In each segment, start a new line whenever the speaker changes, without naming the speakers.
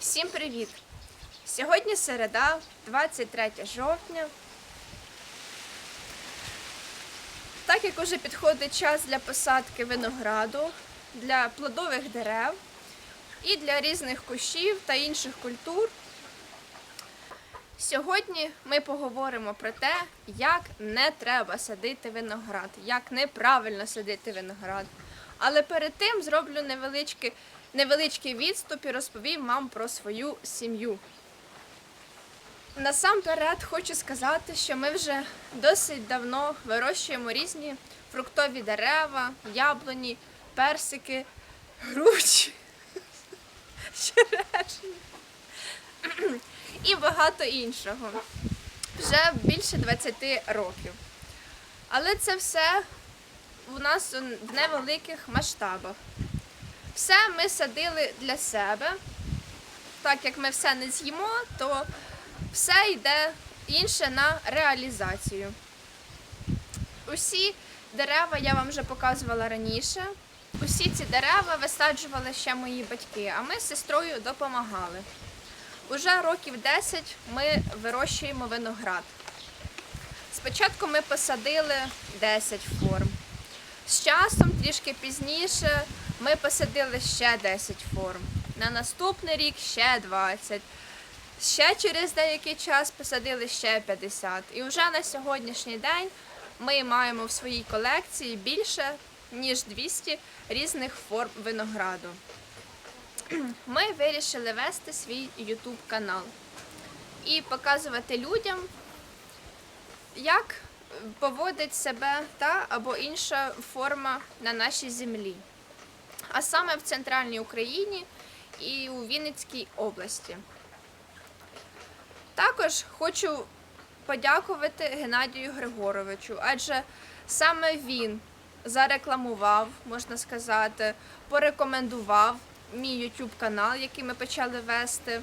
Всім привіт! Сьогодні середа, 23 жовтня. Так як уже підходить час для посадки винограду, для плодових дерев і для різних кущів та інших культур, сьогодні ми поговоримо про те, як не треба садити виноград, як неправильно садити виноград. Але перед тим зроблю невеличкий, невеличкий відступ і розповім вам про свою сім'ю. Насамперед хочу сказати, що ми вже досить давно вирощуємо різні фруктові дерева, яблуні, персики, груші, черешні і багато іншого. Вже більше 20 років. Але це все у нас в невеликих масштабах. Все ми садили для себе. Так як ми все не з'їмо, то все йде інше на реалізацію. Усі дерева я вам вже показувала раніше. Усі ці дерева висаджували ще мої батьки, а ми з сестрою допомагали. Уже років 10 ми вирощуємо виноград. Спочатку ми посадили 10 форм. З часом, трішки пізніше, ми посадили ще 10 форм. На наступний рік ще 20. Ще через деякий час посадили ще 50. І вже на сьогоднішній день ми маємо в своїй колекції більше ніж 200 різних форм винограду. Ми вирішили вести свій YouTube канал і показувати людям, як поводить себе та або інша форма на нашій землі, а саме в центральній Україні і у Вінницькій області. Також хочу подякувати Геннадію Григоровичу, адже саме він зарекламував, можна сказати, порекомендував мій YouTube канал, який ми почали вести.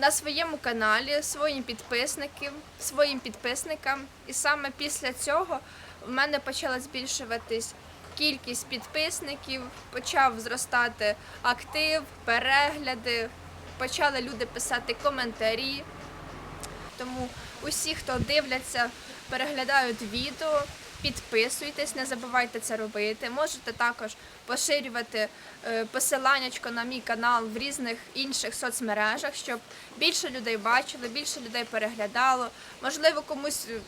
На своєму каналі своїм підписникам, своїм підписникам, і саме після цього в мене почала збільшуватись кількість підписників, почав зростати актив, перегляди, почали люди писати коментарі. Тому усі, хто дивляться, переглядають відео, підписуйтесь, не забувайте це робити. Можете також поширювати е, посиланнячко на мій канал в різних інших соцмережах, щоб більше людей бачили, більше людей переглядало. Можливо, комусь е,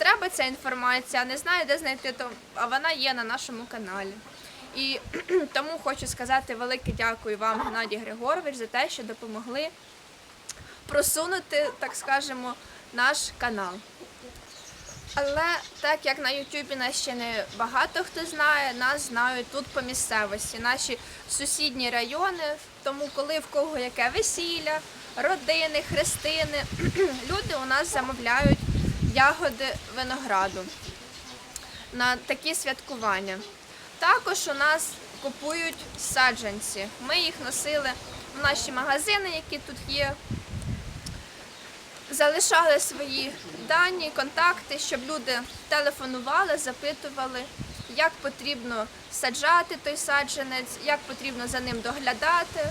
треба ця інформація, не знаю, де знайти, то а вона є на нашому каналі. І тому хочу сказати велике дякую вам, Геннадій Григорович, за те, що допомогли просунути, так скажемо, наш канал. Але так як на Ютубі нас ще не багато хто знає, нас знають тут по місцевості, наші сусідні райони. Тому, коли в кого яке весілля, родини, хрестини, люди у нас замовляють ягоди винограду на такі святкування. Також у нас купують саджанці. Ми їх носили в наші магазини, які тут є. Залишали свої дані, контакти, щоб люди телефонували, запитували, як потрібно саджати той саджанець, як потрібно за ним доглядати.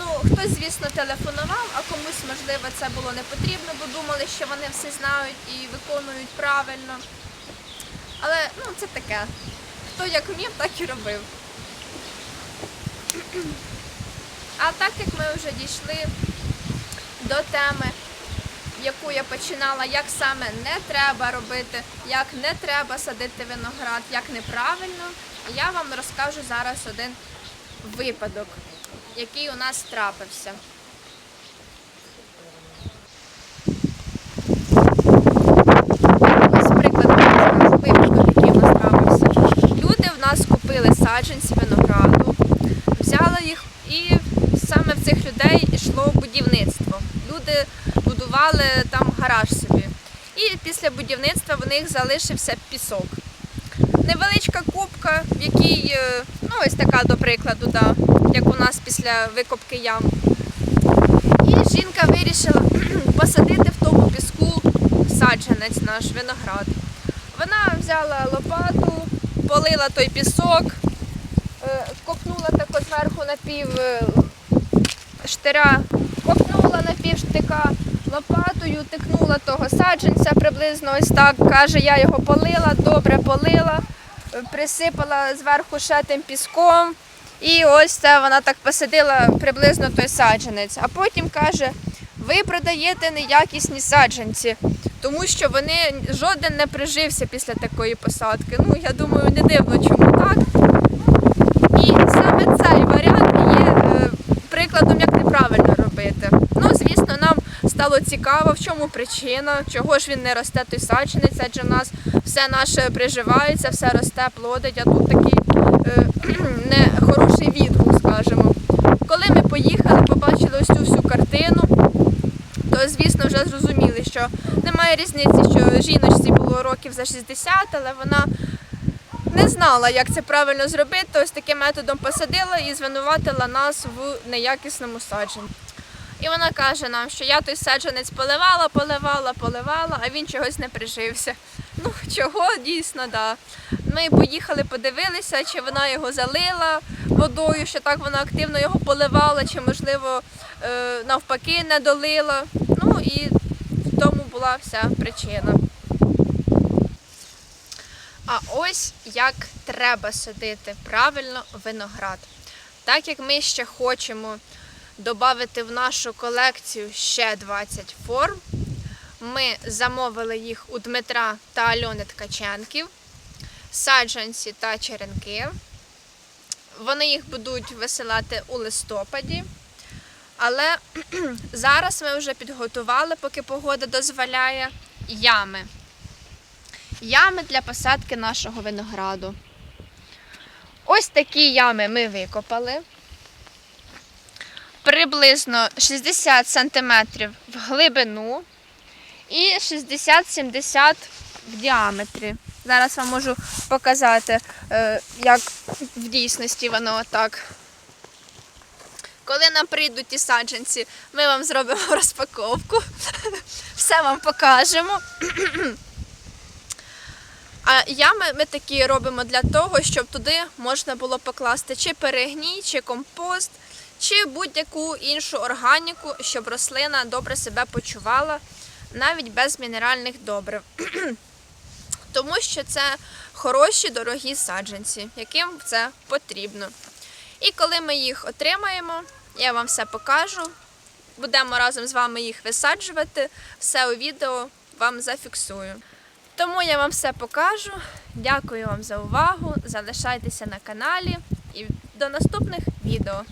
Ну, хтось, звісно, телефонував, а комусь, можливо, це було не потрібно, бо думали, що вони все знають і виконують правильно. Але ну, це таке. Хто як вмів, так і робив. А так як ми вже дійшли до теми, яку я починала, як саме не треба робити, як не треба садити виноград, як неправильно, я вам розкажу зараз один випадок, який у нас трапився. Ось приклад випадок, який у нас трапився. Люди в нас купили саджанці винограду, взяли їх і саме в цих людей йшло будівництво. Люди будували там гараж собі. І після будівництва в них залишився пісок. Невеличка кубка, в якій, е, ну ось така до прикладу, да, як у нас після викопки ям. І жінка вирішила посадити в тому піску саджанець наш виноград. Вона взяла лопату, полила той пісок, е, копнула тако зверху на пів е, штиря, лопатою тикнула того саджанця приблизно ось так. Каже, я його полила, добре полила, присипала зверху ще тим піском. І ось це вона так посадила приблизно той саджанець. А потім каже: ви продаєте неякісні саджанці, тому що вони жоден не прижився після такої посадки. Ну, я думаю, не дивно, чому так. І саме цей варіант є е, прикладом, як неправильно робити. Ну, звісно, нам стало цікаво, в чому причина, чого ж він не росте той саджанець, адже в нас все наше приживається, все росте, плодить, а тут такий е, нехороший відгук, скажімо. Коли ми поїхали, побачили ось цю всю картину, то звісно вже зрозуміли, що немає різниці, що жіночці було років за 60, але вона не знала, як це правильно зробити. Ось таким методом посадила і звинуватила нас в неякісному саджанні. І вона каже нам, що я той саджанець поливала, поливала, поливала, а він чогось не прижився. Ну, чого дійсно, да. Ми поїхали, подивилися, чи вона його залила водою, що так вона активно його поливала, чи, можливо, е, навпаки не долила. Ну і в тому була вся причина. А ось як треба садити правильно виноград. Так як ми ще хочемо додати в нашу колекцію ще 20 форм, ми замовили їх у Дмитра та Альони Ткаченків, саджанці та черенки. Вони їх будуть висилати у листопаді. Але зараз ми вже підготували, поки погода дозволяє, ями ями для посадки нашого винограду. Ось такі ями ми викопали. Приблизно 60 см в глибину і 60-70 в діаметрі. Зараз вам можу показати, е, як в дійсності воно отак. Коли нам прийдуть ті саджанці, ми вам зробимо розпаковку. Все вам покажемо. А ями ми такі робимо для того, щоб туди можна було покласти чи перегній, чи компост, чи будь-яку іншу органіку, щоб рослина добре себе почувала, навіть без мінеральних добрив. Тому що це хороші, дорогі саджанці, яким це потрібно. І коли ми їх отримаємо, я вам все покажу. Будемо разом з вами їх висаджувати. Все у відео вам зафіксую. Тому я вам все покажу. Дякую вам за увагу. Залишайтеся на каналі і до наступних відео.